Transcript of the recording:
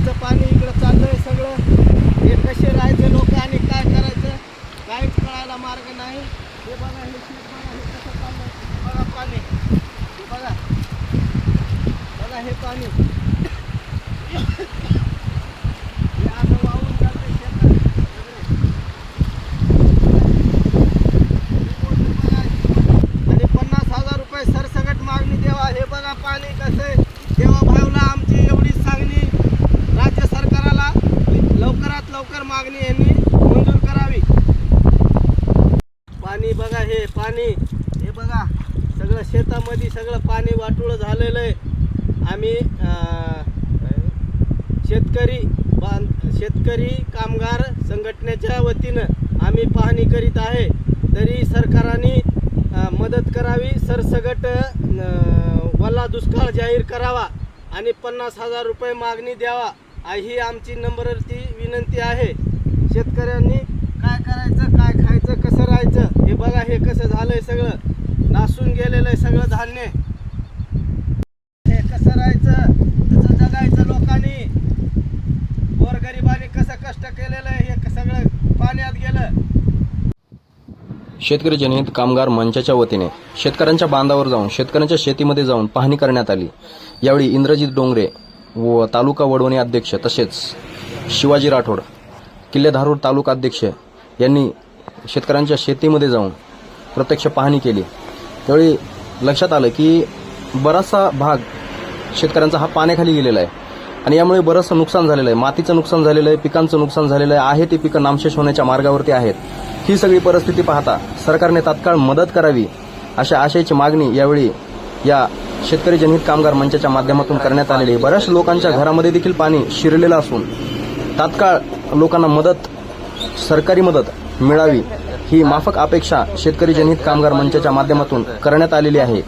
पुराचं पाणी इकडं चाललंय सगळं. हे कसे राहायचे लोक आणि काय करायचं? काहीच कळायला मार्ग नाही. हे बघा हे शेत बघा हे कसं चाललंय. बघा पाणी. हे बघा. बघा हे पाणी. हे असं वाहून शेतात. आणि पन्नास हजार रुपये सरसकट मागणी देवा. हे बघा पाणी कसं आहे. मागणी यांनी मंजूर करावी. पाणी बघा हे पाणी. हे बघा सगळं शेतामध्ये सगळं पाणी वाटूळ झालेलं आहे. आम्ही शेतकरी बां शेतकरी कामगार संघटनेच्या वतीनं आम्ही पाहणी करीत आहे. तरी सरकारने मदत करावी सरसगट वल्ला दुष्काळ जाहीर करावा आणि पन्नास हजार रुपये मागणी द्यावा. ही आमची नंबरची विनंती आहे. शेतकऱ्यांनी काय करायचं काय खायचं कसं राहायचं हे बघा हे कसं झालंय सगळं. नासून गेलेलं आहे सगळं धान्य. हे कसं राहायचं कसं जगायचं लोकांनी? गोरगरिबाने कसं कष्ट केलेलं आहे हे सगळं पाण्यात गेलं. शेतकरी जनहित कामगार मंचाच्या वतीने शेतकऱ्यांच्या बांधावर जाऊन शेतकऱ्यांच्या शेतीमध्ये जाऊन पाहणी करण्यात आली. यावेळी इंद्रजित डोंगरे व तालुका वडवणी अध्यक्ष तसेच शिवाजी राठोड किल्लेधारूर तालुकाध्यक्ष तालुका अध्यक्ष यांनी शेतकऱ्यांच्या शेतीमध्ये जाऊन प्रत्यक्ष पाहणी केली. त्यावेळी लक्षात आलं की बराचसा भाग शेतकऱ्यांचा हा पाण्याखाली गेलेला आहे. आणि यामुळे बरंचसं नुकसान झालेलं आहे. मातीचं नुकसान झालेलं आहे पिकांचं नुकसान झालेलं आहे. आहे ती पिकं नामशेष होण्याच्या मार्गावरती आहेत. ही सगळी परिस्थिती पाहता सरकारने तात्काळ मदत करावी अशा आशयाची मागणी यावेळी या शेतकरी जनहित कामगार मंचाच्या माध्यमातून करण्यात आलेली आहे. बऱ्याच लोकांच्या घरामध्ये देखील पाणी शिरलेलं असून तात्काळ लोकांना मदत सरकारी मदत मिळावी ही माफक अपेक्षा शेतकरी जनहित कामगार मंचाच्या माध्यमातून करण्यात आलेली आहे.